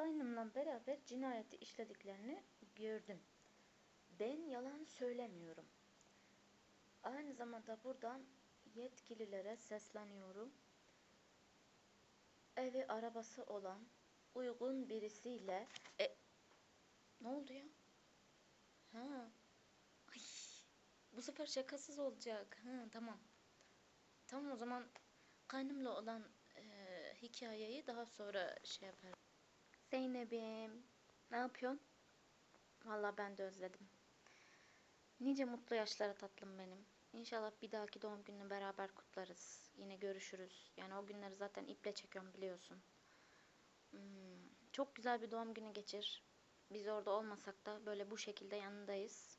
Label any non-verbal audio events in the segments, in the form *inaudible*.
kaynımla beraber cinayeti işlediklerini gördüm. Ben yalan söylemiyorum. Aynı zamanda buradan yetkililere sesleniyorum. Evi arabası olan uygun birisiyle e, ne oldu ya? Ha. Ay, bu sefer şakasız olacak. Ha, tamam. Tamam o zaman kaynımla olan e, hikayeyi daha sonra şey yaparım. Zeynep'im, ne yapıyorsun? Vallahi ben de özledim. Nice mutlu yaşlara tatlım benim. İnşallah bir dahaki doğum gününü beraber kutlarız. Yine görüşürüz. Yani o günleri zaten iple çekiyorum biliyorsun. Hmm, çok güzel bir doğum günü geçir. Biz orada olmasak da böyle bu şekilde yanındayız.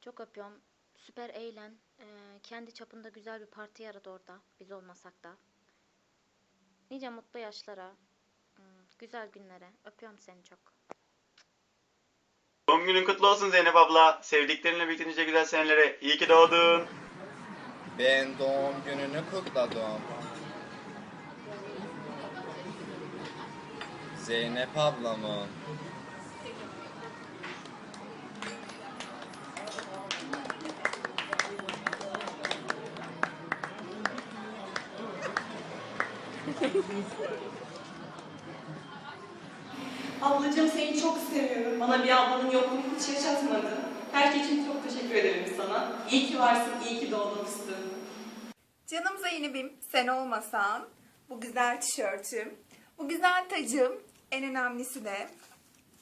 Çok öpüyorum. Süper eğlen. Ee, kendi çapında güzel bir parti yarat orada. Biz olmasak da. Nice mutlu yaşlara. Güzel günlere. Öpüyorum seni çok. Doğum günün kutlu olsun Zeynep abla. Sevdiklerinle birlikte nice güzel senelere. İyi ki doğdun. Ben doğum gününü kutladım. Zeynep ablamın. *laughs* Ablacığım seni çok seviyorum. Bana bir ablanın yokluğunu hiç yaşatmadın. Her şey için çok teşekkür ederim sana. İyi ki varsın, iyi ki doğdun fıstığım. Canım Zeynep'im sen olmasan bu güzel tişörtüm, bu güzel tacım, en önemlisi de,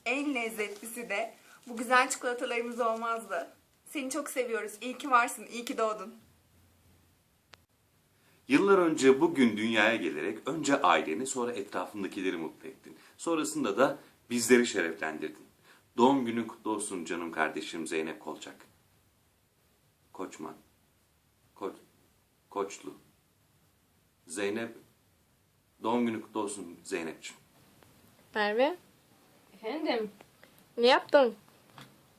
en lezzetlisi de bu güzel çikolatalarımız olmazdı. Seni çok seviyoruz. İyi ki varsın, iyi ki doğdun. Yıllar önce bugün dünyaya gelerek önce aileni sonra etrafındakileri mutlu ettin. Sonrasında da bizleri şereflendirdin. Doğum günün kutlu olsun canım kardeşim Zeynep Kolçak. Koçman. Koç. Koçlu. Zeynep. Doğum günü kutlu olsun Zeynep'ciğim. Merve, Efendim, ne yaptın?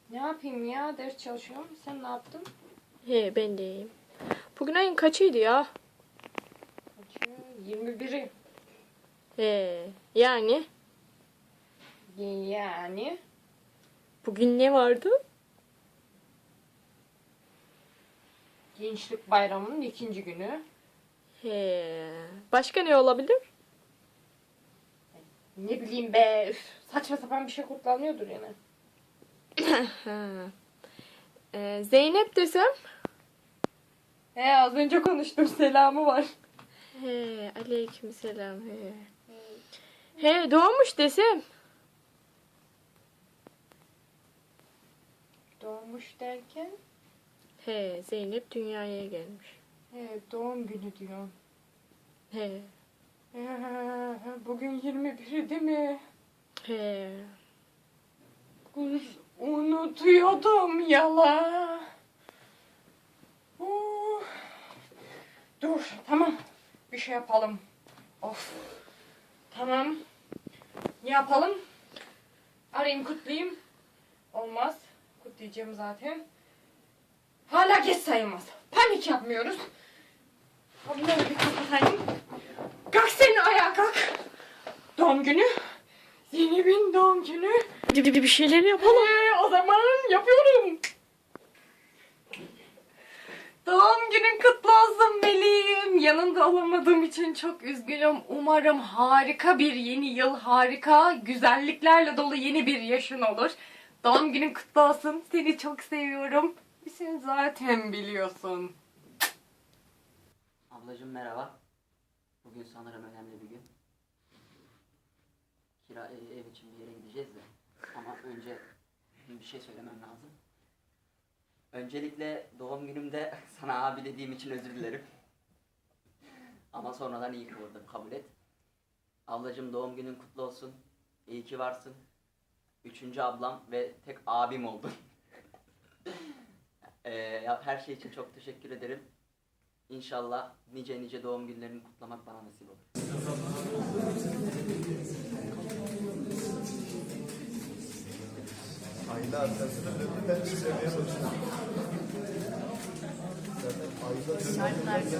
ne yapayım ya? Ders çalışıyorum. Sen ne yaptın? He, ben de iyiyim. Bugün ayın kaçıydı ya? Kaçıyor? 21'i. He, yani Yani bugün ne vardı? Gençlik Bayramı'nın ikinci günü. He, başka ne olabilir? Ne bileyim be, üf, saçma sapan bir şey kutlanıyordur yani. *laughs* Ee, Zeynep desem? He az önce konuştum, selamı var. He, aleyküm selam. He. He, doğmuş desem? Doğmuş derken, He, Zeynep dünyaya gelmiş. he, doğum günü diyor. He, He, bugün 21'i değil mi? he. Kız, unutuyordum yala. Uh. Dur tamam bir şey yapalım. Of. Tamam. Ne yapalım? Arayayım kutlayayım. Olmaz. Kutlayacağım zaten. Hala geç sayılmaz. Panik yapmıyoruz. Bunları bir kapatayım. Kalk sen ayağa kalk. Doğum günü. Zeynep'in doğum günü. Bir şeyler yapalım. Ee, o zaman yapıyorum. Doğum günün kutlu olsun Melih'im. Yanında olamadığım için çok üzgünüm. Umarım harika bir yeni yıl, harika güzelliklerle dolu yeni bir yaşın olur. Doğum günün kutlu olsun. Seni çok seviyorum. Sen zaten biliyorsun. Ablacığım merhaba. Bugün sanırım önemli bir gün. Kira e, ev için bir yere gideceğiz de. Ama önce bir şey söylemem lazım. Öncelikle doğum günümde *laughs* sana abi dediğim için özür dilerim. Ama sonradan iyi kıvırdım kabul et. Ablacığım doğum günün kutlu olsun. İyi ki varsın. Üçüncü ablam ve tek abim oldun. *laughs* Ee, ya- her şey için çok teşekkür ederim. İnşallah nice nice doğum günlerini kutlamak bana nasip olur. Ayda arkasını ben söylemeye başladım. Zaten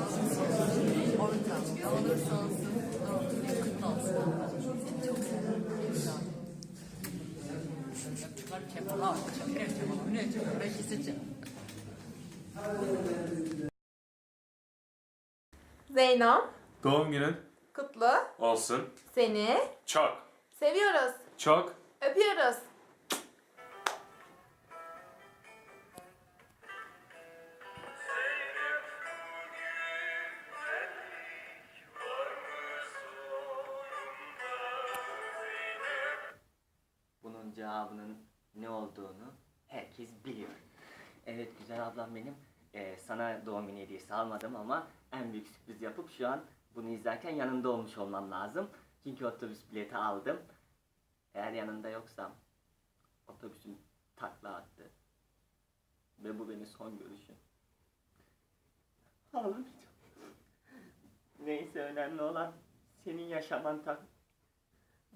Zeyno, Doğum günün kutlu. olsun. Seni Çok, seviyoruz. çok. Öpüyoruz. Bunun cevabının ne olduğunu herkes biliyor. Evet güzel ablam benim. Ee, sana doğum günü hediyesi almadım ama en büyük sürpriz yapıp şu an bunu izlerken yanında olmuş olmam lazım. Çünkü otobüs bileti aldım. Eğer yanında yoksam otobüsüm takla attı. Ve bu benim son görüşüm. Ağlamayacağım. Neyse önemli olan senin yaşaman tak.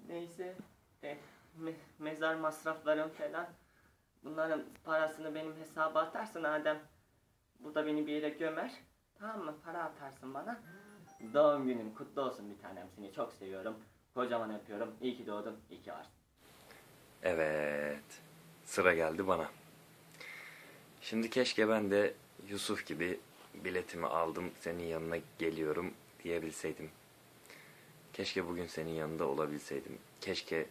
Neyse e, me- mezar masraflarım falan. Bunların parasını benim hesaba atarsın Adem. Burada beni bir yere gömer. Tamam mı? Para atarsın bana. Doğum günün kutlu olsun bir tanem. Seni çok seviyorum. Kocaman öpüyorum. İyi ki doğdun. İyi ki varsın. Evet. Sıra geldi bana. Şimdi keşke ben de Yusuf gibi biletimi aldım senin yanına geliyorum diyebilseydim. Keşke bugün senin yanında olabilseydim. Keşke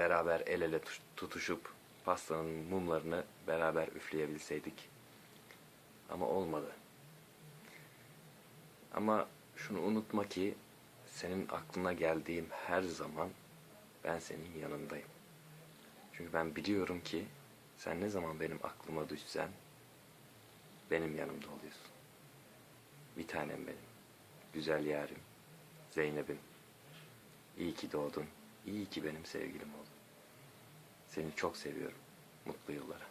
beraber el ele tuş- tutuşup pastanın mumlarını beraber üfleyebilseydik. Ama olmadı. Ama şunu unutma ki senin aklına geldiğim her zaman ben senin yanındayım. Çünkü ben biliyorum ki sen ne zaman benim aklıma düşsen benim yanımda oluyorsun. Bir tanem benim. Güzel yarim. Zeynep'im. İyi ki doğdun. İyi ki benim sevgilim oldun. Seni çok seviyorum. Mutlu yıllara.